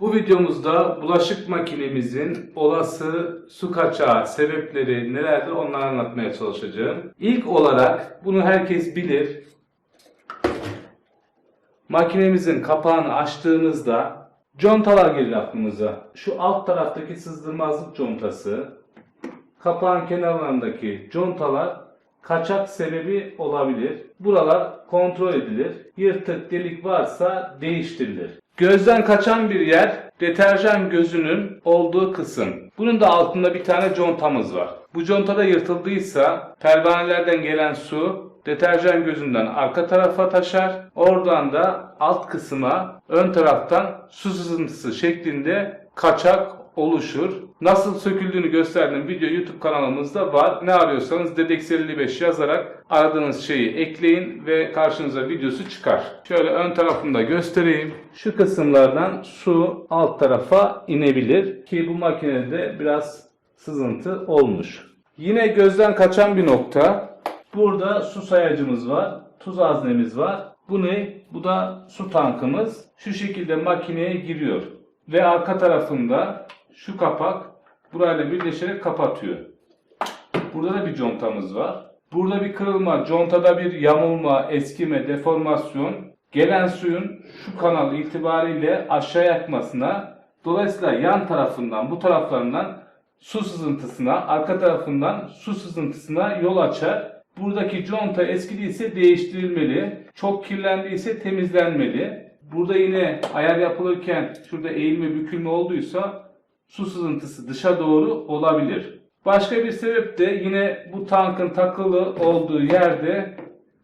Bu videomuzda bulaşık makinemizin olası su kaçağı sebepleri nelerdir onları anlatmaya çalışacağım. İlk olarak bunu herkes bilir. Makinemizin kapağını açtığımızda contalar gelir aklımıza. Şu alt taraftaki sızdırmazlık contası, kapağın kenarlarındaki contalar kaçak sebebi olabilir. Buralar kontrol edilir. Yırtık delik varsa değiştirilir. Gözden kaçan bir yer deterjan gözünün olduğu kısım. Bunun da altında bir tane contamız var. Bu contada yırtıldıysa pervanelerden gelen su deterjan gözünden arka tarafa taşar. Oradan da alt kısma ön taraftan su sızıntısı şeklinde kaçak oluşur. Nasıl söküldüğünü gösterdiğim video YouTube kanalımızda var. Ne arıyorsanız Dedex 55 yazarak aradığınız şeyi ekleyin ve karşınıza videosu çıkar. Şöyle ön tarafını da göstereyim. Şu kısımlardan su alt tarafa inebilir ki bu makinede biraz sızıntı olmuş. Yine gözden kaçan bir nokta. Burada su sayacımız var. Tuz haznemiz var. Bu ne? Bu da su tankımız. Şu şekilde makineye giriyor. Ve arka tarafında şu kapak burayla birleşerek kapatıyor. Burada da bir contamız var. Burada bir kırılma, contada bir yamulma, eskime, deformasyon gelen suyun şu kanal itibariyle aşağı yakmasına dolayısıyla yan tarafından bu taraflarından su sızıntısına, arka tarafından su sızıntısına yol açar. Buradaki conta eskidiyse değiştirilmeli. Çok kirlendiyse temizlenmeli. Burada yine ayar yapılırken şurada eğilme bükülme olduysa su sızıntısı dışa doğru olabilir. Başka bir sebep de yine bu tankın takılı olduğu yerde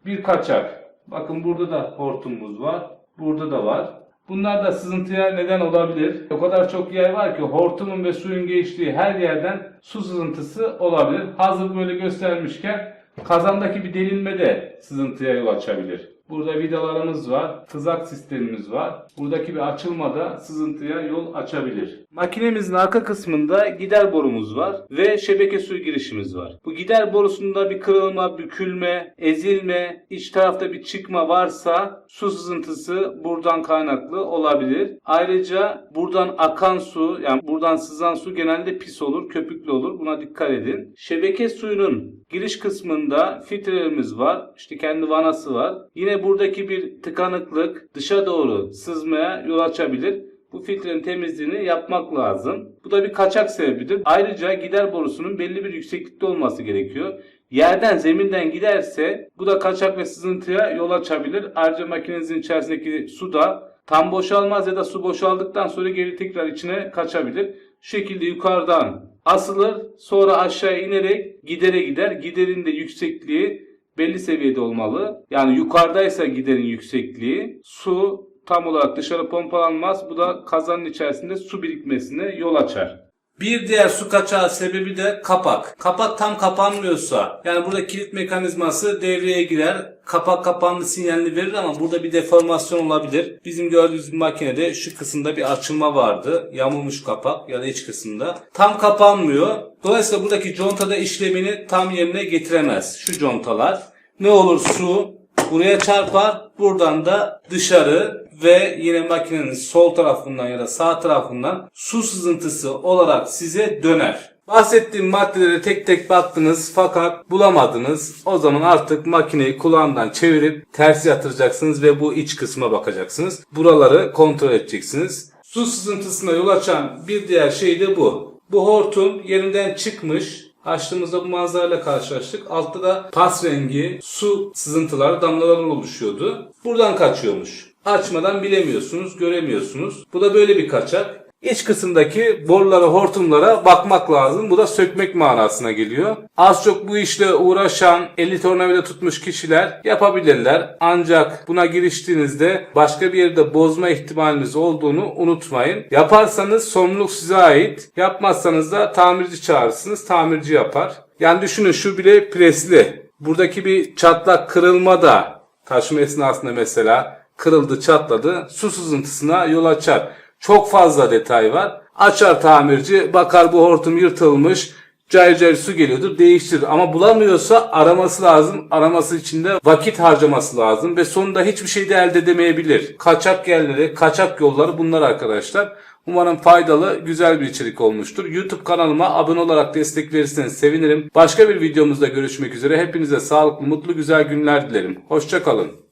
bir kaçak. Bakın burada da hortumumuz var. Burada da var. Bunlar da sızıntıya neden olabilir. O kadar çok yer var ki hortumun ve suyun geçtiği her yerden su sızıntısı olabilir. Hazır böyle göstermişken kazandaki bir delinme de sızıntıya yol açabilir. Burada vidalarımız var, tızak sistemimiz var. Buradaki bir açılma da sızıntıya yol açabilir. Makinemizin arka kısmında gider borumuz var ve şebeke suyu girişimiz var. Bu gider borusunda bir kırılma, bükülme, ezilme, iç tarafta bir çıkma varsa su sızıntısı buradan kaynaklı olabilir. Ayrıca buradan akan su, yani buradan sızan su genelde pis olur, köpüklü olur. Buna dikkat edin. Şebeke suyunun giriş kısmında filtrelerimiz var. İşte kendi vanası var. Yine buradaki bir tıkanıklık dışa doğru sızmaya yol açabilir. Bu filtrenin temizliğini yapmak lazım. Bu da bir kaçak sebebidir. Ayrıca gider borusunun belli bir yükseklikte olması gerekiyor. Yerden, zeminden giderse bu da kaçak ve sızıntıya yol açabilir. Ayrıca makinenizin içerisindeki su da tam boşalmaz ya da su boşaldıktan sonra geri tekrar içine kaçabilir. Şu şekilde yukarıdan asılır sonra aşağı inerek gidere gider. Giderin de yüksekliği belli seviyede olmalı. Yani yukarıdaysa giderin yüksekliği su tam olarak dışarı pompalanmaz. Bu da kazanın içerisinde su birikmesine yol açar. Bir diğer su kaçağı sebebi de kapak. Kapak tam kapanmıyorsa yani burada kilit mekanizması devreye girer. Kapak kapandı sinyalini verir ama burada bir deformasyon olabilir. Bizim gördüğümüz makinede şu kısımda bir açılma vardı. Yamulmuş kapak ya da iç kısımda. Tam kapanmıyor. Dolayısıyla buradaki contada işlemini tam yerine getiremez. Şu contalar. Ne olur su buraya çarpar. Buradan da dışarı ve yine makinenin sol tarafından ya da sağ tarafından su sızıntısı olarak size döner. Bahsettiğim maddelere tek tek baktınız fakat bulamadınız. O zaman artık makineyi kulağından çevirip ters yatıracaksınız ve bu iç kısma bakacaksınız. Buraları kontrol edeceksiniz. Su sızıntısına yol açan bir diğer şey de bu. Bu hortum yerinden çıkmış. Açtığımızda bu manzarayla karşılaştık. Altta da pas rengi su sızıntılar, damlalar oluşuyordu. Buradan kaçıyormuş. Açmadan bilemiyorsunuz, göremiyorsunuz. Bu da böyle bir kaçak. İç kısımdaki borulara, hortumlara bakmak lazım. Bu da sökmek manasına geliyor. Az çok bu işle uğraşan, eli tornavida tutmuş kişiler yapabilirler. Ancak buna giriştiğinizde başka bir yerde bozma ihtimaliniz olduğunu unutmayın. Yaparsanız sorumluluk size ait. Yapmazsanız da tamirci çağırırsınız. Tamirci yapar. Yani düşünün şu bile presli. Buradaki bir çatlak kırılma da taşıma esnasında mesela kırıldı çatladı su sızıntısına yol açar. Çok fazla detay var. Açar tamirci bakar bu hortum yırtılmış cayır cayır su geliyordur değiştirir. Ama bulamıyorsa araması lazım. Araması için de vakit harcaması lazım ve sonunda hiçbir şey de elde edemeyebilir. Kaçak yerleri, kaçak yolları bunlar arkadaşlar. Umarım faydalı, güzel bir içerik olmuştur. YouTube kanalıma abone olarak destek verirseniz sevinirim. Başka bir videomuzda görüşmek üzere. Hepinize sağlıklı, mutlu, güzel günler dilerim. Hoşçakalın.